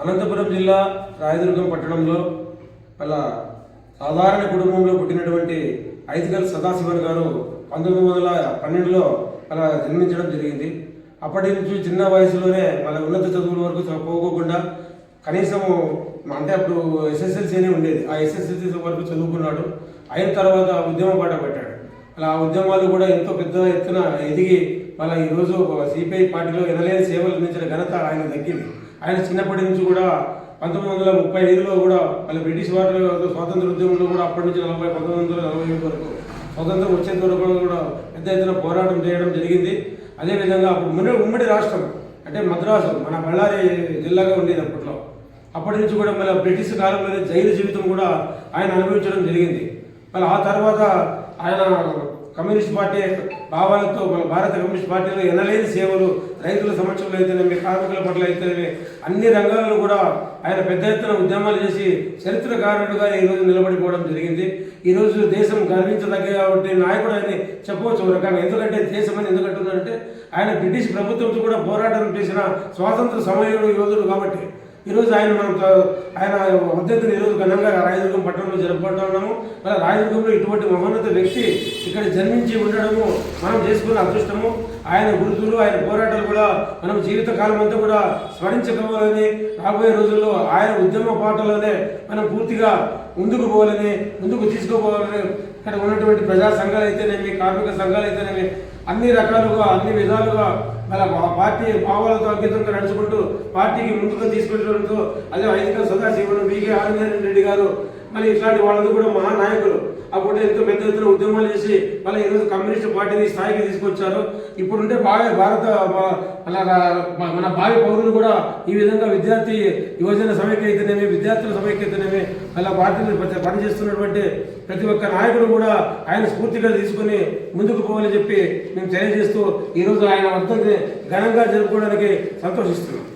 అనంతపురం జిల్లా రాయదుర్గం పట్టణంలో అలా సాధారణ కుటుంబంలో పుట్టినటువంటి ఐతికల్ సదాశివన్ గారు పంతొమ్మిది వందల పన్నెండులో అలా జన్మించడం జరిగింది. అప్పటి నుంచి చిన్న వయసులోనే వాళ్ళ ఉన్నత చదువుల వరకు పోకోకుండా కనీసం అంటే అప్పుడు ఎస్ఎస్ఎల్సీనే ఉండేది. ఆ ఎస్ఎస్ఎల్సీ వరకు చదువుకున్నాడు. అయిన తర్వాత ఉద్యమ పాట పెట్టాడు. అలా ఆ ఉద్యమాలు కూడా ఎంతో పెద్ద ఎత్తున ఎదిగి వాళ్ళ ఈరోజు సిపిఐ పార్టీలో ఎనలేని సేవలు అందించిన ఘనత ఆయన దక్కింది. ఆయన చిన్నప్పటి నుంచి కూడా పంతొమ్మిది వందల ముప్పై ఐదులో కూడా వాళ్ళ బ్రిటిష్ వారి స్వాతంత్ర ఉద్యమంలో కూడా అప్పటి నుంచి నలభై పంతొమ్మిది వందల నలభై ఏడు వరకు స్వాతంత్రం వచ్చేంత వరకు కూడా పెద్ద ఎత్తున పోరాటం చేయడం జరిగింది. అదేవిధంగా అప్పుడు మున ఉమ్మడి రాష్ట్రం అంటే మద్రాసు మన బళ్ళారి జిల్లాగా ఉండేది అప్పట్లో. అప్పటి నుంచి కూడా మళ్ళీ బ్రిటిష్ కాలంలోనే జైలు జీవితం కూడా ఆయన అనుభవించడం జరిగింది. మళ్ళీ ఆ తర్వాత ఆయన కమ్యూనిస్ట్ పార్టీ భావాలతో భారత కమ్యూనిస్ట్ పార్టీలో ఎనలేని సేవలు రైతుల సమక్షంలో అయితేనేమి కార్మికుల పట్ల అయితేనేమి అన్ని రంగాలలో కూడా ఆయన పెద్ద ఎత్తున ఉద్యమాలు చేసి చరిత్రకారుడుగా ఈరోజు నిలబడిపోవడం జరిగింది. ఈరోజు దేశం గర్వించదగ్గ నాయకుడు అని చెప్పవచ్చు ఒక రకంగా. ఎందుకంటే దేశం అని ఎందుకంటుందంటే ఆయన బ్రిటిష్ ప్రభుత్వంతో కూడా పోరాటం చేసిన స్వాతంత్ర సమయంలో యోధుడు కాబట్టి. ఈరోజు ఆయన మనం ఆయన వర్ధంతిని ఈరోజు ఘనంగా రాయదుర్గం పట్టణంలో జరుపుకుంటున్నాము మరి రాయదుర్గంలో ఇటువంటి మహోన్నత వ్యక్తి ఇక్కడ జన్మించి ఉండడము మనం చేసుకున్న అదృష్టము. ఆయన గురుతులు ఆయన పోరాటాలు కూడా మనం జీవితకాలం అంతా కూడా స్మరించకపోవాలని రాబోయే రోజుల్లో ఆయన ఉద్యమ పాటలోనే మనం పూర్తిగా ముందుకు పోవాలని ముందుకు తీసుకుపోవాలని ఇక్కడ ఉన్నటువంటి ప్రజా సంఘాలు అయితేనేమి కార్మిక సంఘాలు అయితేనేమి అన్ని రకాలుగా అన్ని విధాలుగా అలా మా పార్టీ భావాలతో అంకితంగా నడుచుకుంటూ పార్టీకి ముందుకు తీసుకెళ్ళడంతో అదే ఐదిక సదాశివుడు వికే ఆంజనేయ రెడ్డి గారు మరి ఇట్లాంటి వాళ్ళందరూ కూడా మహానాయకులు అప్పుడు ఎంతో పెద్ద ఎత్తున ఉద్యమాలు చేసి మళ్ళీ ఈరోజు కమ్యూనిస్ట్ పార్టీని స్థాయికి తీసుకొచ్చారు. ఇప్పుడుంటే భావి భారత అలా మన భావి పౌరులు కూడా ఈ విధంగా విద్యార్థి యువజన సమైక్యతనేమి విద్యార్థుల సమైక్యతనేమి అలా పార్టీని పనిచేస్తున్నటువంటి ప్రతి ఒక్క నాయకుడు కూడా ఆయన స్ఫూర్తిగా తీసుకుని ముందుకు పోవాలని చెప్పి మేము తెలియజేస్తూ ఈరోజు ఆయన వర్ధంతిని ఘనంగా జరుపుకోవడానికి సంతోషిస్తున్నాం.